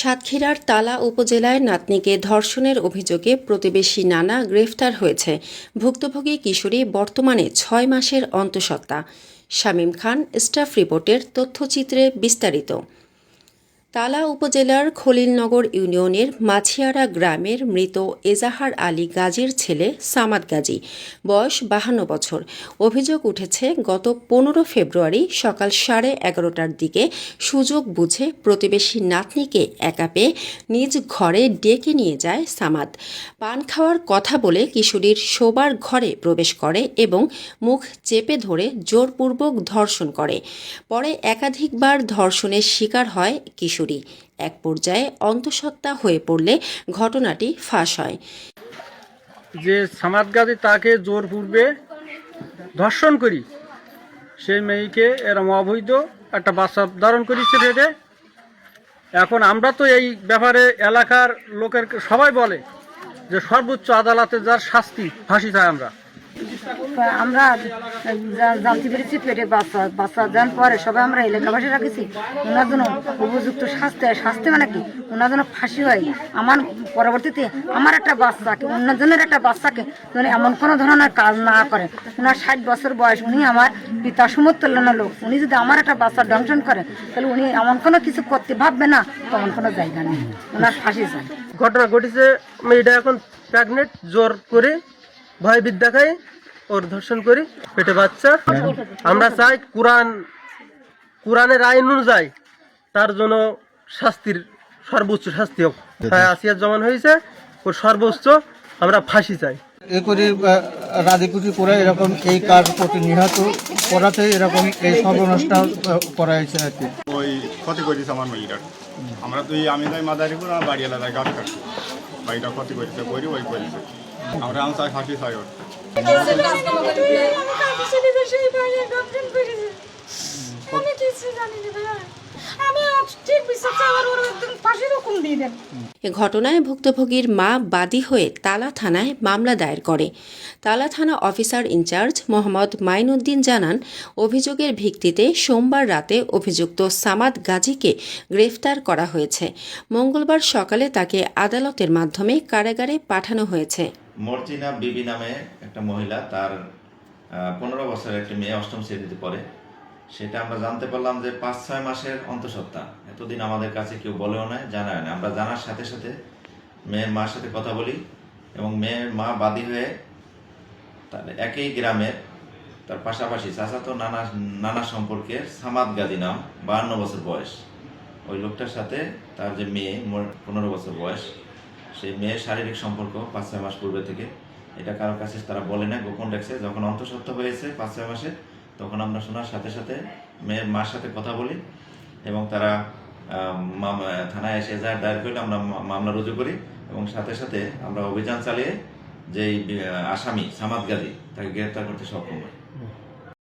সাতক্ষীরার তালা উপজেলায় নাতনিকে ধর্ষণের অভিযোগে প্রতিবেশী নানা গ্রেফতার হয়েছে। ভুক্তভোগী কিশোরী বর্তমানে ছয় মাসের অন্তঃসত্ত্বা। শামীম খান স্টাফ রিপোর্টের তথ্যচিত্রে বিস্তারিত। তালা উপজেলার খলিলনগর ইউনিয়নের মাছিয়ারা গ্রামের মৃত এজাহার আলী গাজীর ছেলে সামাদ গাজী, বয়স বাহান্ন বছর। অভিযোগ উঠেছে, গত পনেরো ফেব্রুয়ারি সকাল সাড়ে এগারোটার দিকে সুযোগ বুঝে প্রতিবেশী নাতনিকে একা পেয়ে নিজ ঘরে ডেকে নিয়ে যায় সামাদ। পান খাওয়ার কথা বলে কিশোরীর শোবার ঘরে প্রবেশ করে এবং মুখ চেপে ধরে জোরপূর্বক ধর্ষণ করে। পরে একাধিকবার ধর্ষণের শিকার হয় কিশোরী। এক পর্যায়ে অন্তঃসত্ত্বা হয়ে পড়লে ঘটনাটি ফাঁস হয়। যে সামাদ গাজী তাকে জোর পূর্বে ধর্ষণ করি সেই মেয়েকে এরম অবৈধ একটা বাচ্চা ধারণ করেছে পেটে এখন আমরা তো এই ব্যাপারে এলাকার লোকের সবাই বলে যে সর্বোচ্চ আদালতে যার শাস্তি ফাঁসি চাই আমরা। আমরা জানতে পেরেছি, পেটে বাচ্চা বাচ্চা যান পরে সবাই আমরা এলাকাবাসী রাখেছি। ওনার জন্য উপযুক্ত শাস্তি। শাস্তি মানে কি? ওনার জন্য ফাঁসি হয়। আমার পরবর্তীতে আমার একটা বাচ্চাকে, অন্যজনের একটা বাচ্চাকে যেন এমন কোনো ধরনের কাজ না করে। ওনার ষাট বছর বয়স, উনি আমার পিতা সমতুল্য লোক। উনি যদি আমার একটা বাচ্চা দংশন করে, তাহলে উনি এমন কোনো কিছু করতে ভাববে না, তেমন কোনো জায়গা নেই। ওনার ফাঁসি যায় ঘটনা ঘটেছে, মেয়েটা এখন প্রেগনেন্ট জোর করে ভয় বিদ্যা খাই ওর ধর্ষণ করি পেটে বাচ্চা। আমরা চাই কোরআন কোরআনের আইন অনুযায়ী তার জন্য শাস্তির সর্বোচ্চ শাস্তি হোক। হ্যাঁ আসিয়ার জমান হয়েছে ওর সর্বোচ্চ আমরা ফাঁসি চাই। এ করে রাধিকুটি করে এরকম এই কাজ প্রতিনিয়ত করাতে এরকম এই সর্বনষ্ট করা হয়েছে আর কি। ওই ক্ষতি করেছে আমার মেয়েটার আমরা তো এই আমি যাই মাদারিপুর আমার বাড়ি এলাকায় গাছ কাটছি। বাড়িটা ক্ষতি করেছে করি ওই করেছে। আমরা আমি চাই ফাঁসি চাই আমি কিছু জানি না ভাইয়া। আমি ঠিক বিশ্বাস আমার ওর একদম ফাঁসির দিয়ে দেন। এ ঘটনায় ভুক্তভোগীর মা বাদী হয়ে তালা থানায় মামলা দায়ের করে। তালা থানা অফিসার ইনচার্জ মোহাম্মদ মাইনুদ্দিন জানান অভিযোগের ভিত্তিতে সোমবার রাতে অভিযুক্ত সামাদ গাজীকে গ্রেফতার করা হয়েছে। মঙ্গলবার সকালে তাকে আদালতের মাধ্যমে কারাগারে পাঠানো হয়েছে। মর্জিনা বিবি নামে একটা মহিলা, তার পনেরো বছরের একটি মেয়ে অষ্টম শ্রেণীতে পড়ে। সেটা আমরা জানতে পারলাম যে পাঁচ, ছয় মাসের অন্তঃসত্ত্বা। এতদিন আমাদের কাছে কেউ বলেও নাই, জানায় না আমরা জানার সাথে সাথে মেয়ের মার সাথে কথা বলি এবং মেয়ের মা বাদী হয়ে তার একই গ্রামের, তার পাশাপাশি চাচাতো নানা নানা সম্পর্কের সামাদ গাজী নাম, বাহান্ন বছর বয়স। ওই লোকটার সাথে তার যে মেয়ে পনেরো বছর বয়স। সেই মেয়ের শারীরিক সম্পর্ক পাঁচ, ছয় মাস পূর্বে থেকে। এটা কারোর কাছে তারা বলে না, গোপন রাখছে যখন অন্তঃসত্ত্বা হয়েছে পাঁচ, ছয় মাসে, তখন আমরা শোনার সাথে সাথে মেয়ের মার সাথে কথা বলি এবং তারা থানায় এসে এজাহার দায়ের করলে আমরা মামলা রুজু করি এবং সাথে সাথে আমরা অভিযান চালিয়ে যেই, আসামি সামাদ গাজী তাকে গ্রেপ্তার করতে সক্ষম হই।